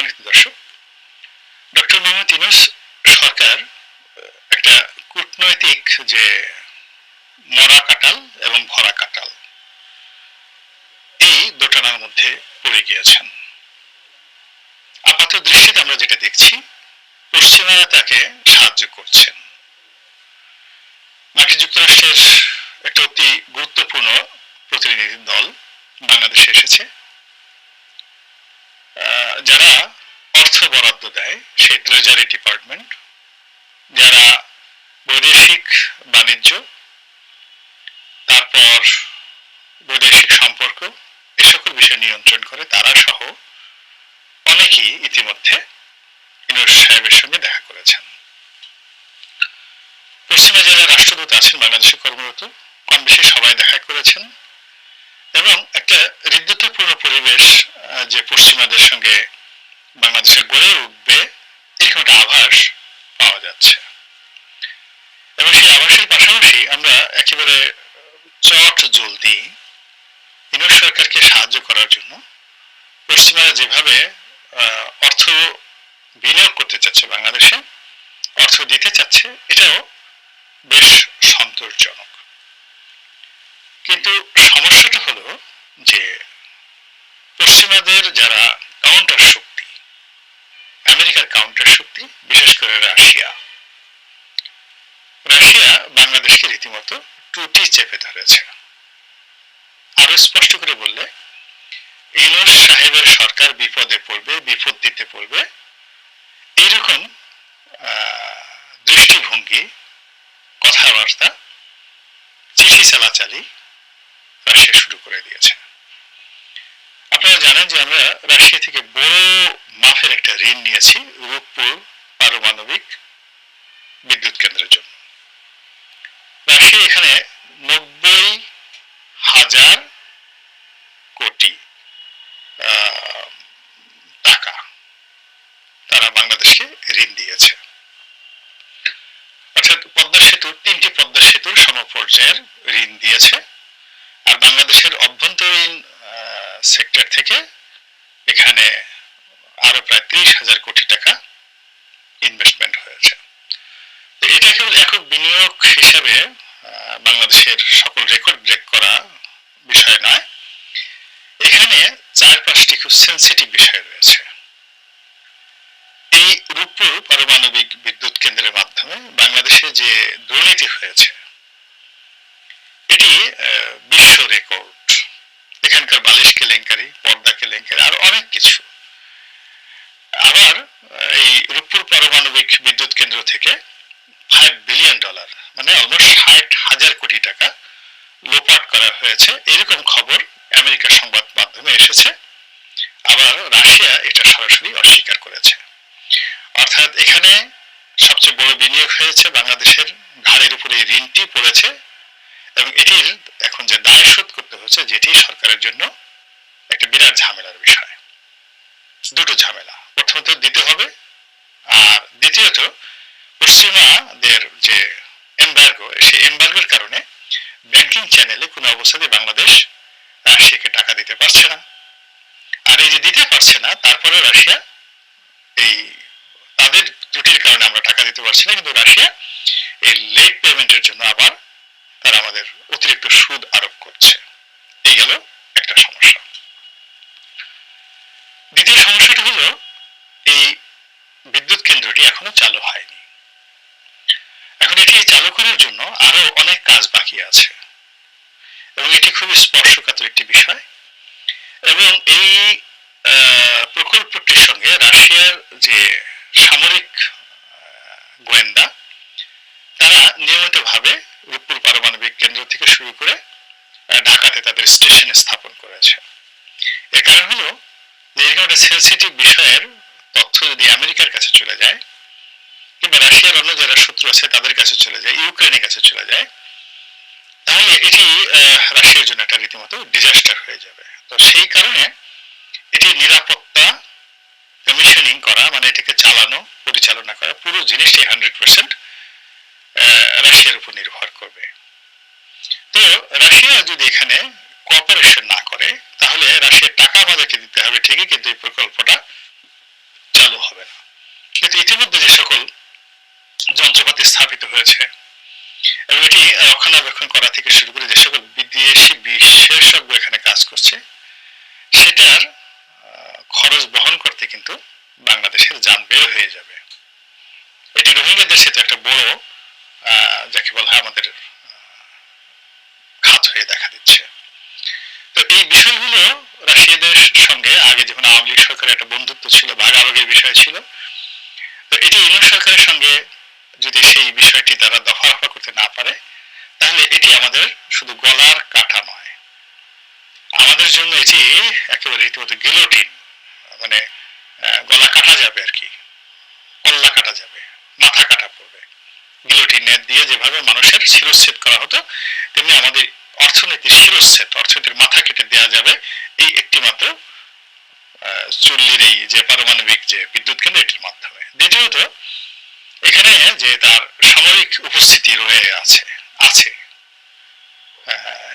সম্মানিত দর্শক। ডক্টর মোহাম্মদ সরকার একটা কূটনৈতিক যে মরা কাটাল এবং ভরা কাটাল এই দোটানার মধ্যে পড়ে গিয়েছেন। আপাত দৃষ্টিতে আমরা যেটা দেখছি, পশ্চিমারা তাকে সাহায্য করছেন। মার্কিন যুক্তরাষ্ট্রের একটা অতি গুরুত্বপূর্ণ প্রতিনিধি দল বাংলাদেশে এসেছে আহ, যারা অর্থ বরাদ্দ দেয় সেই ট্রেজারি ডিপার্টমেন্ট যারা বৈদেশিক বাণিজ্য, তারপর বৈদেশিক সম্পর্ক, এ সকল বিষয় নিয়ন্ত্রণ করে, তারা সহ অনেকেই ইতিমধ্যে সাহেবের সঙ্গে দেখা করেছেন। পশ্চিমে যারা রাষ্ট্রদূত আছেন, বাংলাদেশে কর্মরত, কম বেশি সবাই দেখা করেছেন এবং একটা হৃদ্যতাপূর্ণ পরিবেশ যে পশ্চিমাদের সঙ্গে বাংলাদেশে গড়ে উঠবে, এরকম একটা আভাস পাওয়া যাচ্ছে। এবং সেই আভাসের পাশাপাশি আমরা একেবারে চট জলদি ইনুস সরকারকে সাহায্য করার জন্য পশ্চিমারা যেভাবে অর্থ বিনিয়োগ করতে চাচ্ছে বাংলাদেশে, অর্থ দিতে চাচ্ছে, এটাও বেশ সন্তোষজনক। কিন্তু সমস্যাটা হলো যে পশ্চিমাদের যারা কাউন্টার শক্তি আমেরিকার কাউন্টার শক্তি বিশেষ করে রাশিয়া। রাশিয়া বাংলাদেশকে রীতিমতো টুটি চেপে ধরেছে। আরও স্পষ্ট করে বললে ইউনুস সাহেবের সরকার বিপদে পড়বে বিপত্তিতে পড়বে, এইরকম দৃষ্টিভঙ্গি, কথাবার্তা, চিঠি চালাচালি রাশিয়া শুরু করে দিয়েছে। জানেন যে আমরা রাশিয়া থেকে বড় মাফের একটা ঋণ নিয়েছি রূপপুর পারমাণবিক বিদ্যুৎ কেন্দ্রের জন্য। রাশিয়া এখানে নব্বই হাজার কোটি টাকা তারা বাংলাদেশকে ঋণ দিয়েছে। অর্থাৎ পদ্মা সেতু, তিনটি পদ্মা সেতুর সমপর্যায়ের ঋণ দিয়েছে। আর বাংলাদেশের অভ্যন্তরীণ সেক্টর থেকে এখানে আরও প্রায় ত্রিশ হাজার কোটি টাকা ইনভেস্টমেন্ট হয়েছে। এটা কেবল একক বিনিয়োগ হিসেবে বাংলাদেশের সকল রেকর্ড ব্রেক করা বিষয় নয়। এখানে চার পাঁচটি খুব সেন্সিটিভ বিষয় রয়েছে। এই রূপপুর পারমাণবিক বিদ্যুৎ কেন্দ্রের মাধ্যমে বাংলাদেশে যে দুর্নীতি হয়েছে, এটি বিশ্ব রেকর্ড এখানকার বালিশ কেলেঙ্কারি, পর্দা কেলেঙ্কারি, আর অনেক কিছু। আবার এই রূপপুর পারমাণবিক বিদ্যুৎ কেন্দ্র থেকে ফাইভ বিলিয়ন ডলার মানে অলমোস্ট ষাট হাজার কোটি টাকা লোপাট করা হয়েছে। এরকম খবর আমেরিকার সংবাদ মাধ্যমে এসেছে। আবার রাশিয়া এটা সরাসরি অস্বীকার করেছে। অর্থাৎ এখানে সবচেয়ে বড় বিনিয়োগ হয়েছে বাংলাদেশের ঘাড়ের উপরে ঋণটি পড়েছে। এবং এটির এখন যে দায় শোধ করতে হচ্ছে যেটি সরকারের জন্য একটা বিরাট ঝামেলার বিষয়। দুটো ঝামেলা। প্রথমত দিতে হবে আর দ্বিতীয়ত পশ্চিমাদের যে এমবার্গো সেই এমবার্গোর কারণে ব্যাংকিং চ্যানেলে কোনো অবস্থাতে বাংলাদেশ রাশিয়াকে টাকা দিতে পারছে না। আর এই যে দিতে পারছে না, তারপরে রাশিয়া এই তাদের ত্রুটির কারণে আমরা টাকা দিতে পারছি না, কিন্তু রাশিয়া এই লেট পেমেন্টের জন্য আবার তারা আমাদের অতিরিক্ত সুদ আরোপ করছে। এই গেল একটা সমস্যা। দ্বিতীয় সমস্যাটা হলো, এই বিদ্যুৎ কেন্দ্রটি এখনও চালু হয়নি। এখন এটি চালু করার জন্য আরও অনেক কাজ বাকি আছে। এবং এটি খুবই স্পর্শকাতর একটি বিষয়। এবং এই প্রকল্পটির সঙ্গে রাশিয়ার যে সামরিক গোয়েন্দা, তারা নিয়মিতভাবে রূপপুর পারমাণবিক কেন্দ্র থেকে শুরু করে ঢাকাতে তাদের স্টেশন স্থাপন করেছে। এর কারণ হলো একটা সেন্সিটিভ বিষয়ের তথ্য যদি আমেরিকার কাছে চলে যায়, কিংবা রাশিয়ার অন্য যারা শত্রু আছে তাদের কাছে চলে যায়, ইউক্রেনের কাছে চলে যায়, তাহলে এটি রাশিয়ার জন্য একটা রীতিমতো ডিজাস্টার হয়ে যাবে। তো সেই কারণে এটি নিরাপত্তা কমিশনিং করা মানে এটাকে চালানো, পরিচালনা করা, পুরো জিনিসটি হান্ড্রেড পার্সেন্ট রাশিয়ার উপর নির্ভর করবে। তো রাশিয়া যদি এখানে কোঅপারেশন না করে, তাহলে রাশিয়ার টাকা আমাদেরকে দিতে হবে ঠিকই, কিন্তু এই প্রকল্পটা চালু হবে না। কিন্তু ইতিমধ্যে যে সকল যন্ত্রপাতি স্থাপিত হয়েছে, এবং এটি রক্ষণাবেক্ষণ করা থেকে শুরু করে যে সকল বিদেশি বিশেষজ্ঞ এখানে কাজ করছে, সেটার খরচ বহন করতে কিন্তু বাংলাদেশের যান বের হয়ে যাবে। এটি রোহিঙ্গাদের সাথে একটা বড় যাকে বলা হয় আমাদের খাত হয়ে দেখা দিচ্ছে। তো এই বিষয়গুলো রাশিয়াদের সঙ্গে আগে যখন আওয়ামী লীগ সরকারের একটা বন্ধুত্ব ছিল, ভাগাভাগির বিষয় ছিল। তো এটি ইউনিয়ন সরকারের সঙ্গে যদি সেই বিষয়টি তারা দফা রফা করতে না পারে, তাহলে এটি আমাদের শুধু গলার কাটা নয়। আমাদের জন্য এটি একেবারে রীতিমতো গিলোটিন মানে গলা কাটা যাবে আর কি পল্লা কাটা যাবে, মাথা কাটা পড়বে। গিলোটিন নেট দিয়ে যেভাবে মানুষের শিরচ্ছেদ করা হতো, তেমনি আমাদের অর্থনীতির শিরচ্ছেদ, অর্থনীতির মাথা কেটে দেওয়া যাবে এই একটি মাত্র চুল্লির এই যে পারমাণবিক যে বিদ্যুৎ কেন্দ্র এটির মাধ্যমে। দ্বিতীয়ত, এখানে যে তার সামরিক উপস্থিতি রয়ে আছে আছে।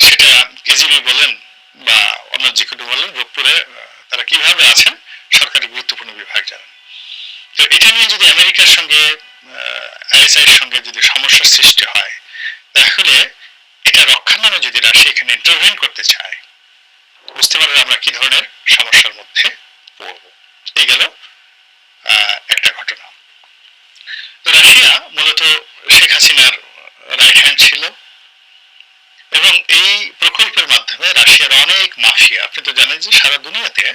সেটা কেজিবি বলেন বা অন্য যে বলেন, রূপপুরে তারা কীভাবে আছেন, সরকারি গুরুত্বপূর্ণ বিভাগ জানেন। তো এটা নিয়ে যদি আমেরিকার সঙ্গে আইএসআই সঙ্গে যদি সমস্যার সৃষ্টি হয়, তাহলে এটা রক্ষার নামে যদি রাশিয়া এখানে ইন্টারভেন করতে চায়, বুঝতে পারবেন আমরা কি ধরনের সমস্যার মধ্যে পড়ব। এই গেল একটা ঘটনা। রাশিয়া মূলত শেখ হাসিনার রাইট হ্যান্ড ছিল এবং এই প্রকল্পের মাধ্যমে রাশিয়ার অনেক মাফিয়া, আপনি তো জানেন যে সারা দুনিয়াতে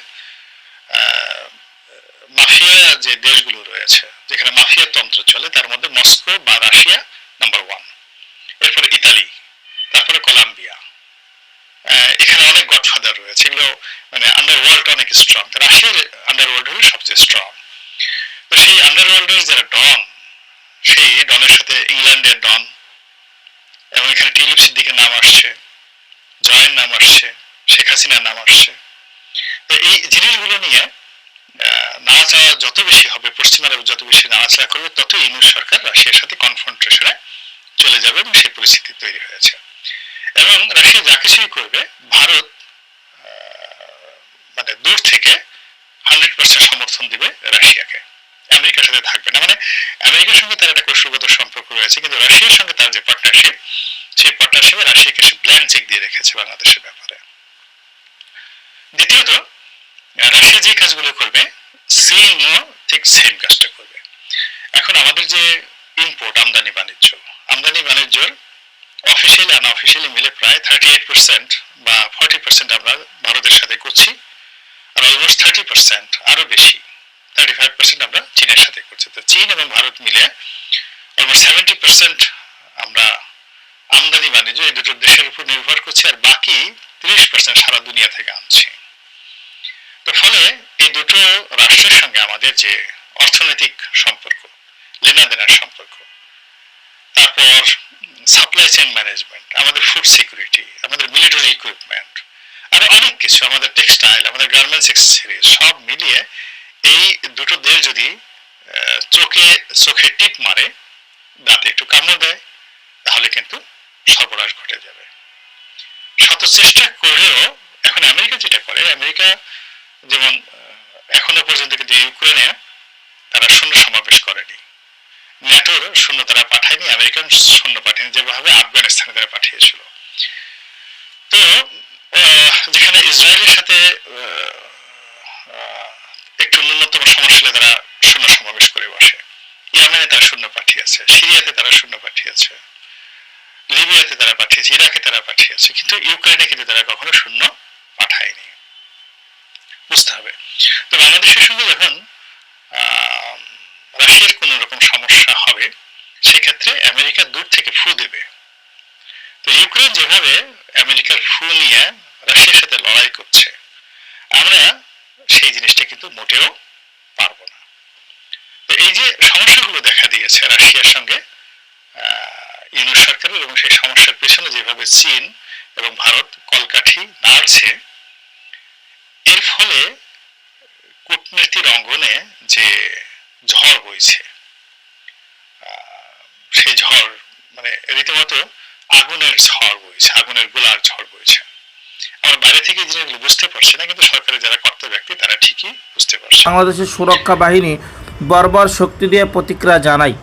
মাফিয়া যে দেশগুলো রয়েছে, যেখানে মাফিয়া তন্ত্র চলে, তার মধ্যে মস্কো বা রাশিয়া নাম্বার ওয়ান এরপরে ইতালি, তারপরে কলাম্বিয়া। এখানে অনেক গডফাদার রয়েছে, এগুলো মানে আন্ডারওয়ার্ল্ড অনেক স্ট্রং রাশিয়ার আন্ডারওয়ার্ল্ড হলো সবচেয়ে স্ট্রং তো সেই আন্ডারওয়ার্ল্ডের যারা ডন, সেই ডনের সাথে ইংল্যান্ডের ডন, এবং এখানে টিলিপ সিদ্দিকের নাম আসছে, জয়ের নাম আসছে, শেখ হাসিনার নাম আসছে। তো এই জিনিসগুলো নিয়ে নাড়াচাড়া যত বেশি হবে, পশ্চিমারা যত বেশি নাড়াচাড়া করবে তত ইউনিয়ন সরকার রাশিয়ার সাথে কনফ্রন্টেশনে চলে যাবে এবং সেই পরিস্থিতি তৈরি হয়েছে। এবং রাশিয়া যা কিছুই করবে, ভারত মানে দূর থেকে হান্ড্রেড পার্সেন্ট সমর্থন দিবে রাশিয়াকে। আমেরিকার সাথে থাকবে না। মানে আমেরিকার সঙ্গে তার একটা কৌশলগত সম্পর্ক রয়েছে, কিন্তু রাশিয়ার সঙ্গে তার যে পার্টনারশিপ সেই পার্টনারশিপে রাশিয়াকে সে ব্ল্যান্ড চেক দিয়ে রেখেছে বাংলাদেশের ব্যাপারে। দ্বিতীয়ত যে কাজগুলো করবে চীনও ঠিক সেম কাজটা করবে। এখন আমাদের যে ইম্পোর্ট আমদানি বাণিজ্য, আমদানি অফিসিয়ালি মিলে প্রায় থার্টি এইট পার্সেন্ট বা ফর্টি পার্সেন্ট আমরা ভারতের সাথে করছি, আর অলমোস্ট থার্টি পার্সেন্ট আরও বেশি থার্টি ফাইভ পার্সেন্ট আমরা চীনের সাথে করছি। তো চীন এবং ভারত মিলে অলমোস্ট সেভেন্টি পার্সেন্ট আমরা আমদানি বাণিজ্য এই দুটো দেশের উপর নির্ভর করছি, আর বাকি তিরিশ পার্সেন্ট সারা দুনিয়া থেকে আনছি। তো ফলে এই দুটো রাষ্ট্রের সঙ্গে আমাদের যে অর্থনৈতিক সম্পর্ক, লেনাদেনার সম্পর্ক, তারপর সাপ্লাই চেইন ম্যানেজমেন্ট আমাদের ফুড সিকিউরিটি আমাদের মিলিটারি ইকুইপমেন্ট আর অনেক কিছু, আমাদের টেক্সটাইল আমাদের গার্মেন্টস এক্সেসরিজ সব মিলিয়ে এই দুটো দেশ যদি চোখে চোখে টিপ মারে, দাঁতে একটু কামড় দেয়, তাহলে কিন্তু সর্বনাশ ঘটে যাবে। শত চেষ্টা করেও এখন আমেরিকা যেটা করে, আমেরিকা যেমন এখনও পর্যন্ত কিন্তু ইউক্রেনে তারা শূন্য সমাবেশ করেনি। ন্যাটোর শূন্য তারা পাঠায়নি, আমেরিকান শূন্য পাঠায়নি, যেভাবে আফগানিস্তানে তারা পাঠিয়েছিল। তো যেখানে ইসরায়েলের সাথে একটু ন্যূনতম সমস্যা তারা শূন্য সমাবেশ করে বসে। ইয়ামেনে তারা শূন্য পাঠিয়েছে, সিরিয়াতে তারা শূন্য পাঠিয়েছে, লিবিয়াতে তারা পাঠিয়েছে, ইরাকে তারা পাঠিয়েছে, কিন্তু ইউক্রেনে কিন্তু তারা কখনো শূন্য পাঠায়নি। বুঝতে হবে। তো বাংলাদেশের সঙ্গে যখন রাশিয়ার কোনো রকম সমস্যা হবে, সেক্ষেত্রে আমেরিকা দূর থেকে ফু দেবে। তো ইউক্রেন যেভাবে আমেরিকার ফু নিয়ে রাশিয়ার সাথে লড়াই করছে, আমরা সেই জিনিসটা কিন্তু মোটেও পারব না। তো এই যে সমস্যাগুলো দেখা দিয়েছে রাশিয়ার সঙ্গে ইউনিয়ন সরকারের এবং সেই সমস্যার পেছনে যেভাবে চীন এবং ভারত কলকাঠি নাড়ছে এর ফলে কূটনীতির অঙ্গনে যে ঝড় বইছে সেই ঝড় মানে রীতিমতো আগুনের ঝড় বইছে, আগুনের গোলার ঝড় বইছে। আমরা বাইরে থেকে জিনিসগুলো বুঝতে পারছি না, কিন্তু যারা কর্তা ব্যক্তি, তারা ঠিকই বুঝতে পারছে। বাংলাদেশের সুরক্ষা বাহিনী বর্বর শক্তি দিয়ে প্রতিক্রিয়া জানাই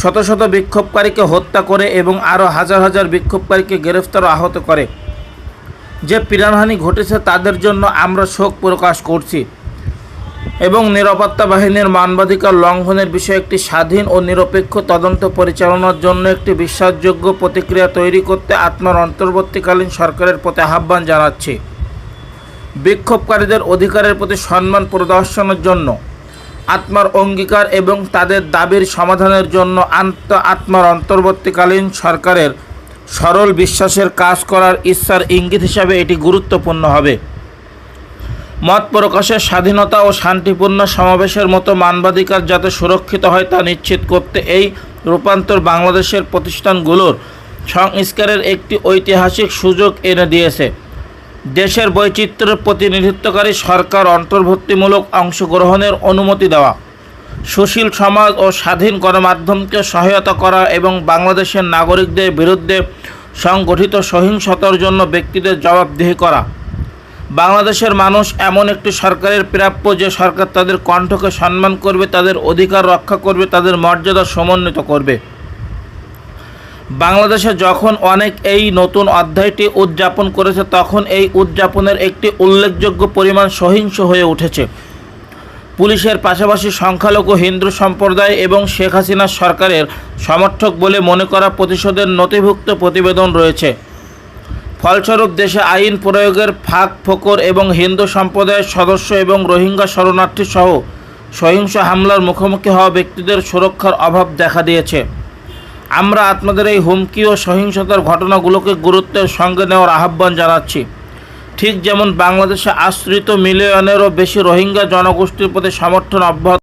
শত শত বিক্ষোভকারীকে হত্যা করে এবং আরও হাজার হাজার বিক্ষোভকারীকে গ্রেফতার আহত করে। যে প্রাণহানি ঘটেছে তাদের জন্য আমরা শোক প্রকাশ করছি। এবং নিরাপত্তা বাহিনীর মানবাধিকার লঙ্ঘনের বিষয়ে একটি স্বাধীন ও নিরপেক্ষ তদন্ত পরিচালনার জন্য একটি বিশ্বাসযোগ্য প্রতিক্রিয়া তৈরি করতে আত্মার অন্তর্বর্তীকালীন সরকারের প্রতি আহ্বান জানাচ্ছি। বিক্ষোভকারীদের অধিকারের প্রতি সম্মান প্রদর্শনের জন্য, আত্মার অঙ্গীকার এবং তাদের দাবির সমাধানের জন্য আন্ত আত্মার অন্তর্বর্তীকালীন সরকারের সরল বিশ্বাসের কাজ করার ইচ্ছার ইঙ্গিত হিসাবে এটি গুরুত্বপূর্ণ হবে। মত প্রকাশের স্বাধীনতা ও শান্তিপূর্ণ সমাবেশের মতো মানবাধিকার যাতে সুরক্ষিত হয় তা নিশ্চিত করতে এই রূপান্তর বাংলাদেশের প্রতিষ্ঠানগুলোর সংস্কারের একটি ঐতিহাসিক সুযোগ এনে দিয়েছে। দেশের বৈচিত্র্যের প্রতিনিধিত্বকারী সরকার অন্তর্ভুক্তিমূলক অংশগ্রহণের অনুমতি দেওয়া। সুশীল সমাজ ও স্বাধীন গণমাধ্যমকে সহায়তা করা এবং বাংলাদেশের নাগরিকদের বিরুদ্ধে সংগঠিত সহিংসতার জন্য ব্যক্তিদের জবাবদিহি করা। বাংলাদেশের মানুষ এমন একটি সরকারের প্রাপ্য যে সরকার তাদের কণ্ঠকে সম্মান করবে, তাদের অধিকার রক্ষা করবে, তাদের মর্যাদা সমন্বিত করবে। বাংলাদেশে যখন অনেক এই নতুন অধ্যায়টি উদযাপন করেছে, তখন এই উদযাপনের একটি উল্লেখযোগ্য পরিমাণ সহিংস হয়ে উঠেছে। পুলিশের পাশাপাশি সংখ্যালঘু হিন্দু সম্প্রদায় এবং শেখ হাসিনার সরকারের সমর্থক বলে মনে করা প্রতিশোধের নথিভুক্ত প্রতিবেদন রয়েছে। ফলস্বরূপ দেশে আইন প্রয়োগের ফাঁক, ফোকর এবং হিন্দু সম্প্রদায়ের সদস্য এবং রোহিঙ্গা শরণার্থী সহ সহিংস হামলার মুখোমুখি হওয়া ব্যক্তিদের সুরক্ষার অভাব দেখা দিয়েছে। আমরা আপনাদের এই হুমকি ও সহিংসতার ঘটনাগুলোকে গুরুত্বের সঙ্গে নেওয়ার আহ্বান জানাচ্ছি। ঠিক যেমন বাংলাদেশে আশ্রিত মিলিয়নেরও বেশি রোহিঙ্গা জনগোষ্ঠীর প্রতি সমর্থন অব্যাহত